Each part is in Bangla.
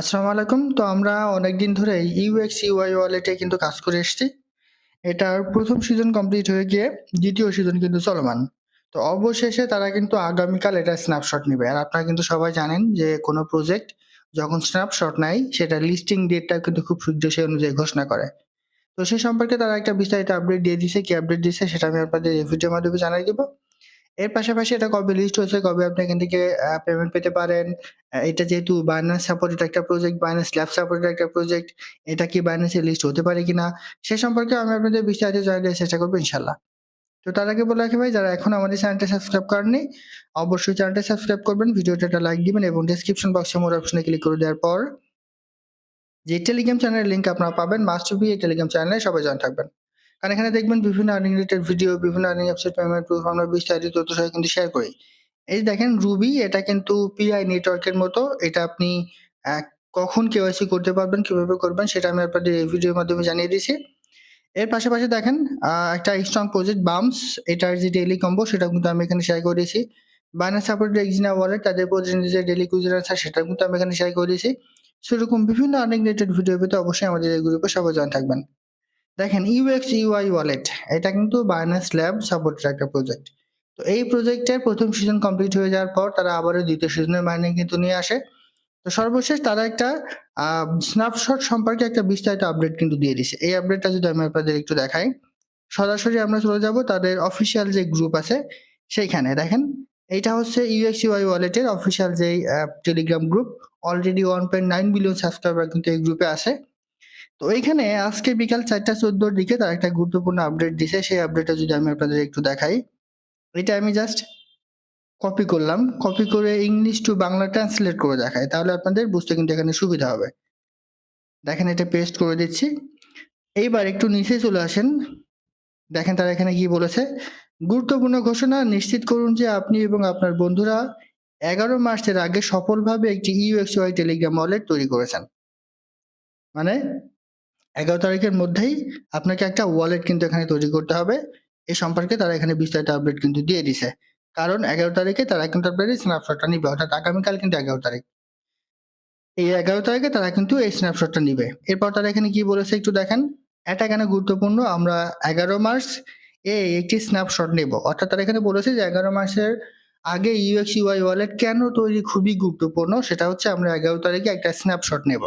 আসসালামু আলাইকুম। তো আমরা অনেকদিন ধরেই UX UI ওয়ালেটে কিন্তু কাজ করে এসেছি। এটার প্রথম সিজন কমপ্লিট হয়ে গিয়ে দ্বিতীয় সিজন কিন্তু চলমান। তো অবশেষে তারা কিন্তু আগামীকাল এটা স্ন্যাপশট নেবে আর আপনারা কিন্তু সবাই জানেন যে কোনো প্রজেক্ট যখন স্ন্যাপশট নেয়, সেটা লিস্টিং ডেটটা কিন্তু খুব শীঘ্র সেই অনুযায়ী ঘোষণা করে। তো সে সম্পর্কে তারা একটা বিস্তারিত আপডেট দিয়ে দিছে। কি আপডেট দিছে সেটা আমি আপনাদের এই ভিডিওর মাধ্যমে জানাই দিব। এর পাশাপাশি এটা কবে লিস্ট হয়েছে, কবে আপনি এখান থেকে পেমেন্ট পেতে পারেন। এটা যেহেতু Binance সাপোর্টেড একটা প্রজেক্ট, Binance Lab সাপোর্টেড একটা প্রজেক্ট। এটা কি Binance লিস্ট হতে পারে কিনা? সে সম্পর্কে আমি আপনাদের বিস্তারিত জানিয়ে চেষ্টা করব ইনশাল্লাহ তো তার আগে বলে রাখি ভাই যারা এখন আমাদের চ্যানেলটা সাবস্ক্রাইব করেননি, অবশ্যই চ্যানেলটা সাবস্ক্রাইব করবেন, ভিডিওটা একটা লাইক দিবেন এবং ডেসক্রিপশন বক্সে মোর অপশনে ক্লিক করে দেওয়ার পর যে টেলিগ্রাম চ্যানেলের লিঙ্ক আপনারা পাবেন মাস্ট বি এই টেলিগ্রাম চ্যানেলে সবাই জয়েন থাকবেন। কারণ এখানে দেখবেন বিভিন্ন আর্নিং রিলেটেড ভিডিও, বিভিন্ন আর্নিং অ্যাপসের পেমেন্ট প্রুফ আমরা বিস্তারিত তথ্য সহ কিন্তু শেয়ার করি। এই দেখেন রুবি এটা কিন্তু পিআই নেটওয়ার্কের মতো। এটা আপনি কখন কেওয়াইসি করতে পারবেন, কীভাবে করবেন সেটা আমি আপনাদের এই ভিডিওর মাধ্যমে জানিয়ে দিয়েছি। এর পাশাপাশি দেখেন একটা স্ট্রং প্রজেক্ট বাম্পস এটার যে ডেইলি কম্বো সেটা কিন্তু আমি এখানে শেয়ার করে দিয়েছি। Binance সাপোর্টেড এক্সিনা ওয়ালেট তাদের প্রতিদিনের যে ডেইলি কুইজের আনসার সেটা কিন্তু আমি এখানে শেয়ার করে দিয়েছি। সো এরকম বিভিন্ন আর্নিং রিলেটেড ভিডিও পেতে অবশ্যই আমাদের এই গ্রুপে সবাই জয়েন থাকবেন। দেখেন UX UI ওয়ালেট এটা কিন্তু Binance ল্যাব সাপোর্টেড একটা প্রজেক্ট। তো এই প্রজেক্টের প্রথম সিজন কমপ্লিট হয়ে যাওয়ার পর তারা আবারও দ্বিতীয় সিজনের মাইনিং কিন্তু নিয়ে আসে। তো সর্বশেষ তারা একটা স্ন্যাপশট সম্পর্কে একটা বিস্তারিত আপডেট কিন্তু দিয়ে দিছে। এই আপডেটটা যদি আমি আপনাদের একটু দেখাই, সরাসরি আমরা চলে যাব তাদের অফিসিয়াল যে গ্রুপ আছে সেইখানে। দেখেন এইটা হচ্ছে ইউএক্স UI ওয়ালেটের official uh Telegram group. Already 1.9 billion subscriber কিন্তু এই গ্রুপে আছে। তো এইখানে আজকে বিকাল ৪টা ১৪ র দিকে তার একটা গুরুত্বপূর্ণ আপডেট দিছে। সেই আপডেটটা যদি আমি আপনাদের একটু দেখাই। এটা আমি জাস্ট কপি করলাম। কপি করে ইংলিশ টু বাংলা ট্রান্সলেট করে দেখাই। তাহলে আপনাদের বুঝতে কিন্তু এখানে সুবিধা হবে। দেখেন, এটা পেস্ট করে দিচ্ছি। এইবার একটু নিচে চলে আসেন। দেখেন, তারা এখানে কি বলেছে? গুরুত্বপূর্ণ ঘোষণা নিশ্চিত করুন যে আপনি এবং আপনার বন্ধুরা ১১ মার্চের আগে সফলভাবে একটি UI টেলিগ্রাম ওয়ালেট তৈরি করেছেন। মানে ১১ তারিখের মধ্যেই আপনাকে একটা ওয়ালেট কিন্তু এখানে তৈরি করতে হবে। এ সম্পর্কে তারা এখানে বিস্তারিত আপডেট কিন্তু দিয়ে দিছে। কারণ ১১ তারিখে তারা কিন্তু আপনাদের স্ন্যাপশটটা নিবে। অর্থাৎ আগামীকাল কিন্তু ১১ তারিখ। এই ১১ তারিখে তারা কিন্তু এই স্ন্যাপশটটা নিবে। এরপর তারা এখানে কি বলেছে একটু দেখেন। এটা কেন গুরুত্বপূর্ণ? আমরা ১১ মার্চ এ একটি স্ন্যাপশট নেব। অর্থাৎ তারা এখানে বলেছে যে ১১ মার্চের আগে UX UI ওয়ালেট কেন তৈরি খুবই গুরুত্বপূর্ণ সেটা হচ্ছে আমরা ১১ তারিখে একটা স্ন্যাপশট নেব।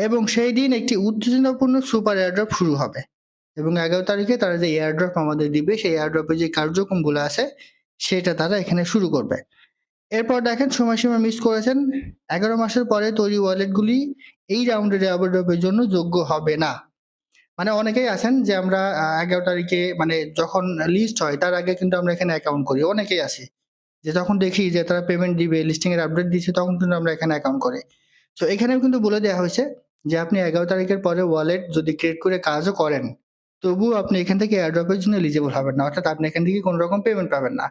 এবং সেই দিন একটি উত্তেজনাপূর্ণ সুপার এয়ারড্রপ শুরু হবে। এবং ১১ তারিখে তারা যে এয়ারড্রপ আমাদের দিবে সেই এয়ারড্রপের যে কার্যক্রমগুলো আছে সেটা তারা এখানে শুরু করবে। এরপর দেখেন সময়সীমা মিস করেছেন। ১১ মাসের পরে তৈরি ওয়ালেটগুলি এই রাউন্ডের এয়ারড্রপের জন্য যোগ্য হবে না। মানে অনেকেই আছেন যে আমরা এগারো তারিখে মানে যখন লিস্ট হয় তার আগে কিন্তু আমরা এখানে অ্যাকাউন্ট করি। অনেকেই আছি। যে যখন দেখি যে তারা পেমেন্ট দিবে, লিস্টিং এর আপডেট দিচ্ছে তখন কিন্তু আমরা এখানে অ্যাকাউন্ট করি। সো এখানেও কিন্তু বলে দেওয়া হয়েছে যে আপনি ১১ তারিখের পরে ওয়ালেট যদি ক্রিয়েট করে কাজও করেন, তবুও আপনি এখান থেকে এয়ারড্রপের জন্য এলিজিবল হবেন না। অর্থাৎ আপনি এখান থেকে কোনো রকম পেমেন্ট পাবেন না।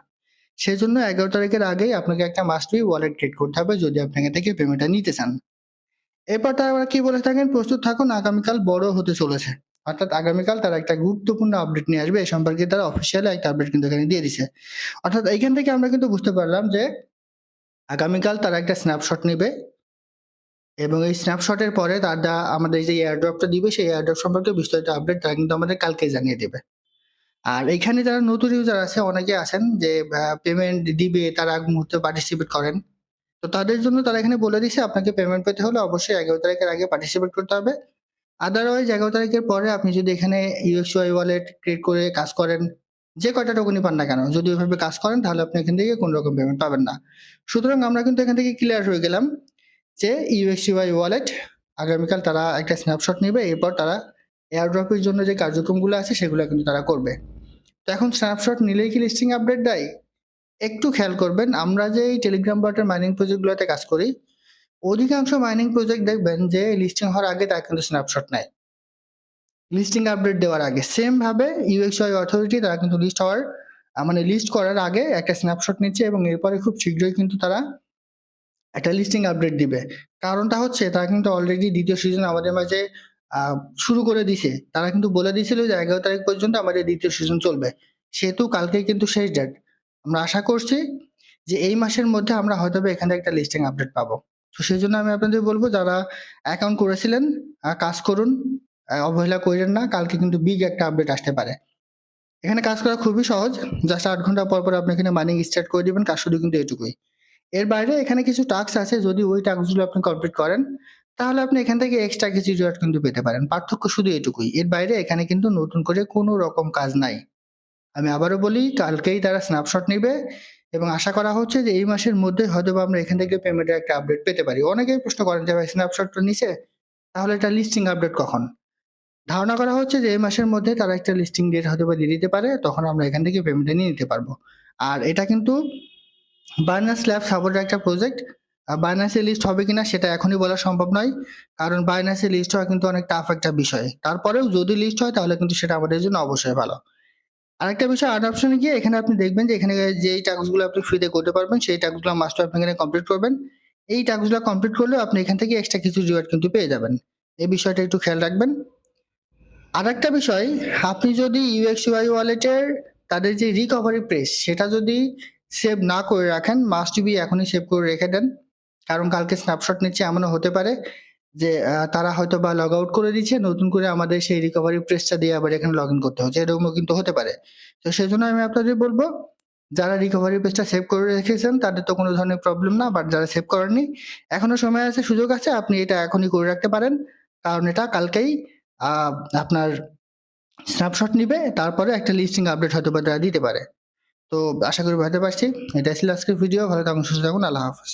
সেজন্য ১১ তারিখের আগেই আপনাকে একটা মাস্ট ওয়ালেট ক্রিয়েট করতে হবে যদি আপনি এখান থেকে পেমেন্টটা নিতে চান। এরপর তারা কি বলে থাকেন প্রস্তুত থাকুন আগামীকাল বড় হতে চলেছে। অর্থাৎ আগামীকাল তারা একটা গুরুত্বপূর্ণ আপডেট নিয়ে আসবে। এ সম্পর্কে তারা অফিসিয়ালি একটা আপডেট কিন্তু এখানে দিয়ে দিছে। অর্থাৎ এইখান থেকে আমরা কিন্তু বুঝতে পারলাম যে আগামীকাল তারা একটা স্ন্যাপশট নিবে। এবং এই স্ন্যাপশটের পরে তারা আমাদের যে এয়ারড্রপটা দিবে সেই এয়ারড্রপ সম্পর্কে বিস্তারিত আপডেট তারা কিন্তু আমাদের কালকে জানিয়ে দেবে। আর এখানে যারা নতুন ইউজার আছে অনেকে আছেন যে পেমেন্ট দিবে তারা মুহূর্তে পার্টিসিপেট করেন। তো তাদের জন্য তারা এখানে বলে দিছে আপনাকে পেমেন্ট পেতে হলে অবশ্যই ১১ তারিখের আগে পার্টিসিপেট করতে হবে। আদারওয়াইজ ১১ তারিখের পরে আপনি যদি এখানে UI ওয়ালেট ক্রিয়েট করে কাজ করেন, যে কয়টা টোকেনই পান না কেন যদি ওইভাবে কাজ করেন তাহলে আপনি এখান থেকে কোন রকম পেমেন্ট পাবেন না। সুতরাং আমরা কিন্তু এখান থেকে ক্লিয়ার হয়ে গেলাম যে UI ওয়ালেট আগামীকাল তারা একটা স্ন্যাপশট নেবে এরপর তারা এয়ারড্রপের জন্য যে কার্যক্রমগুলো আছে সেগুলো কিন্তু তারা করবে। তো এখন স্ন্যাপশট নিলেই কি লিস্টিং আপডেট দেয়? একটু খেয়াল করবেন আমরা যে এই টেলিগ্রাম বটের মাইনিং প্রজেক্টগুলোতে কাজ করি, অধিকাংশ মাইনিং প্রজেক্ট দেখবেন যে লিস্টিং হওয়ার আগে তারা কিন্তু স্ন্যাপশট নেয়। লিস্টিং আপডেট দেওয়ার আগে। সেম ভাবে UX UI অথরিটি তারা কিন্তু লিস্ট হওয়ার মানে লিস্ট করার আগে একটা স্ন্যাপশট নিচ্ছে এবং এরপরে খুব শীঘ্রই কিন্তু তারা একটা লিস্টিং আপডেট দিবে। কারণটা হচ্ছে তারা কিন্তু অলরেডি দ্বিতীয় সিজন আমাদের মাঝে শুরু করে দিছে। তারা কিন্তু বলে দিয়েছিল যে ১১ তারিখ পর্যন্ত আমাদের দ্বিতীয় সিজন চলবে। সেহেতু কালকেই কিন্তু শেষ ডেট। আমরা আশা করছি যে এই মাসের মধ্যে আমরা হয়তোবা এখান একটা লিস্টিং আপডেট পাবো। তো সেই জন্য আমি আপনাদের বলব যারা অ্যাকাউন্ট করেছিলেন কাজ করুন। অবহেলা কইরেন না। কালকে কিন্তু বিগ একটা আপডেট আসতে পারে। এখানে কাজ করা খুবই সহজ। জাস্ট আট ঘণ্টা পর, পর আপনি এখানে মাইনিং স্টার্ট করে দিবেন। কাজ শুধু কিন্তু এটুকুই। এর বাইরে এখানে কিছু টাস্ক আছে। যদি ওই টাস্কগুলো আপনি কমপ্লিট করেন, তাহলে আপনি এখান থেকে এক্সট্রা কিছু রিওয়ার্ড কিন্তু পেতে পারেন। পার্থক্য শুধু এটুকুই। এর বাইরে এখানে কিন্তু নতুন করে কোনো রকম কাজ নাই। আমি আবারও বলি কালকেই তারা স্ন্যাপশট নেবে এবং আশা করা হচ্ছে যে এই মাসের মধ্যে হয়তোবা আমরা এখান থেকে পেমেন্টের একটা আপডেট পেতে পারি। অনেকেই প্রশ্ন করেন যে ভাই স্ন্যাপশটটা নিছে, তাহলে এটা লিস্টিং আপডেট কখন? ধারণা করা হচ্ছে যে এই মাসের মধ্যে তারা একটা লিস্টিং ডেট হয়তো বা দিয়ে দিতে পারে। তখন আমরা এখান থেকে পেমেন্টটা নিয়ে নিতে পারব। আর এটা কিন্তু Binance Labs সাপোর্টেড একটা প্রজেক্ট। Binance লিস্ট হবে কিনা সেটা এখনই বলা সম্ভব নয়। কারণ এ লিস্ট হওয়া কিন্তু অনেক টাফ একটা বিষয়। তারপরেও যদি লিস্ট হয় তাহলে কিন্তু সেটা আমাদের জন্য অবশ্যই ভালো। আরেকটা বিষয় আর্ন অপশনে গিয়ে এখানে আপনি দেখবেন যে এখানে যেই টাস্কগুলো আপনি ফ্রিতে করতে পারবেন, সেই টাস্কগুলো মাস্টার আপনি এখানে কমপ্লিট করবেন। এই টাস্কগুলো কমপ্লিট করলেও আপনি এখান থেকে এক্সট্রা কিছু রিওয়ার্ড কিন্তু পেয়ে যাবেন। এই বিষয়টা একটু খেয়াল রাখবেন। আর একটা বিষয়, আপনি যদি UX UI ওয়ালেটের তাদের যে রিকভারি প্রেস সেটা যদি সেভ না করে রাখেন মাস্ট বি এখনই সেভ করে রেখে দেন। কারণ কালকে স্ন্যাপশট নিচ্ছে এমনও হতে পারে যে তারা হয়তো বা লগ আউট করে দিচ্ছে। নতুন করে আমাদের সেই রিকভারি প্রেসটা দিয়ে আবার এখানে লগ ইন করতে হচ্ছে। এরকমও কিন্তু হতে পারে। তো সেজন্য আমি আপনাদের বলব যারা রিকভারি পেজটা সেভ করে রেখেছেন তাদের তো কোনো ধরনের প্রবলেম না। বাট যারা সেভ করেননি এখনও সময় আছে, সুযোগ আছে। আপনি এটা এখনই করে রাখতে পারেন। কারণ এটা কালকেই আপনার স্ন্যাপশট নিবে। তারপরে একটা লিস্টিং আপডেট হয়তোবা তারা দিতে পারে। তো আশা করি বুঝতে পারছি। এটাই ছিল আজকের ভিডিও। ভালো থাকুন, সুস্থ থাকুন। আল্লাহ হাফেজ।